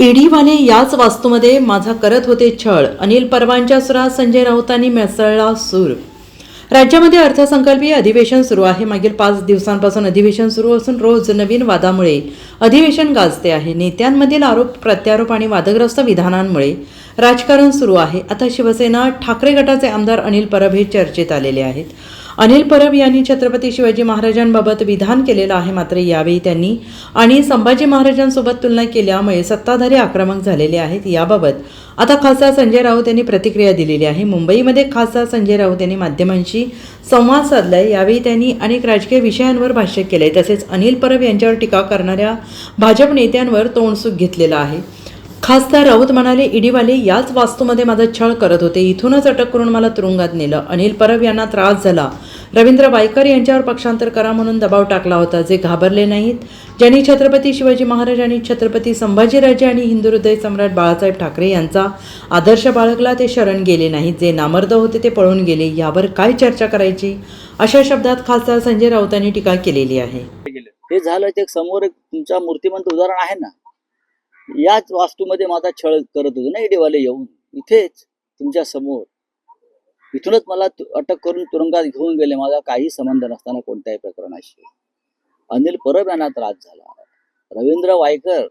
ईडीवाले याच वास्तूमध्ये माझा करत होते छळ. अनिल परवांच्या सुरात संजय राऊतांनी मिसळला सूर. राज्यामध्ये अर्थसंकल्पीय अधिवेशन सुरू आहे. मागील पाच दिवसांपासून अधिवेशन सुरू असून रोज नवीन वादामुळे अधिवेशन गाजते आहे. नेत्यांमधील आरोप प्रत्यारोप आणि वादग्रस्त विधानांमुळे राजकारण सुरू आहे. आता शिवसेना ठाकरे गटाचे आमदार अनिल परब हे चर्चेत आलेले आहेत. अनिल परब यांनी छत्रपती शिवाजी महाराजांबाबत विधान केलेलं आहे मात्र यावेळी त्यांनी आणि संभाजी महाराजांसोबत तुलना केल्यामुळे सत्ताधारी आक्रमक झालेले आहेत. याबाबत आता खासदार संजय राऊत यांनी प्रतिक्रिया दिलेली आहे. मुंबईमध्ये खासदार संजय राऊत यांनी माध्यमांशी संवाद साधलाय. यावेळी त्यांनी अनेक राजकीय विषयांवर भाष्य केलंय. तसेच अनिल परब यांच्यावर टीका करणाऱ्या भाजप नेत्यांवर तोंडसुख घेतलेलं आहे. खासदार राऊत म्हणाले ईडीवाले याच वास्तूमध्ये माझा छळ करत होते. इथूनच अटक करून मला तुरुंगात नेलं. अनिल परब यांना त्रास झाला. रवींद्र वायकर यांच्यावर पक्षांतर करा म्हणून दबाव टाकला होता. जे घाबरले नाहीत ज्यांनी छत्रपती शिवाजी महाराज आणि छत्रपती संभाजीराजे आणि हिंदू हृदय सम्राट बाळासाहेब ठाकरे यांचा आदर्श बाळगला ते शरण गेले नाहीत. जे नामर्द होते ते पळून गेले. यावर काय चर्चा करायची? अशा शब्दात खासदार संजय राऊतांनी टीका केलेली आहे. हे झालं ते समोर एक तुमचा मूर्तिमंत उदाहरण आहे ना? याच वास्तूमध्ये माझा छळ करत होतो. ना इडेवाले येऊन. इथेच तुमच्यासमोर. इथूनच मला अटक करून तुरुंगात घेऊन गेले. माझा काही संबंध नसताना कोणत्याही प्रकरणाशी. अनिल परब यांना त्रास झाला. रवींद्र वायकर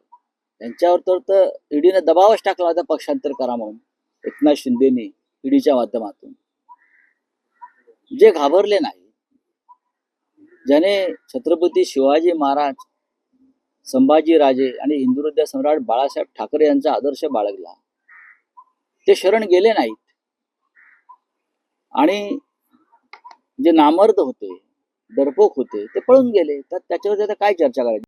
यांच्यावर तर तर ईडीने दबावच टाकला होता. पक्षांतर करा म्हणून. एकनाथ शिंदेने ईडीच्या माध्यमातून. जे घाबरले नाही. ज्याने छत्रपती शिवाजी महाराज संभाजीराजे आणि हिंदुहृदय सम्राट बाळासाहेब ठाकरे यांचा आदर्श बाळगला. ते शरण गेले नाहीत. आणि जे नामर्द होते डरपोक होते ते पळून गेले. तर त्याच्यावर आता काय चर्चा करायची?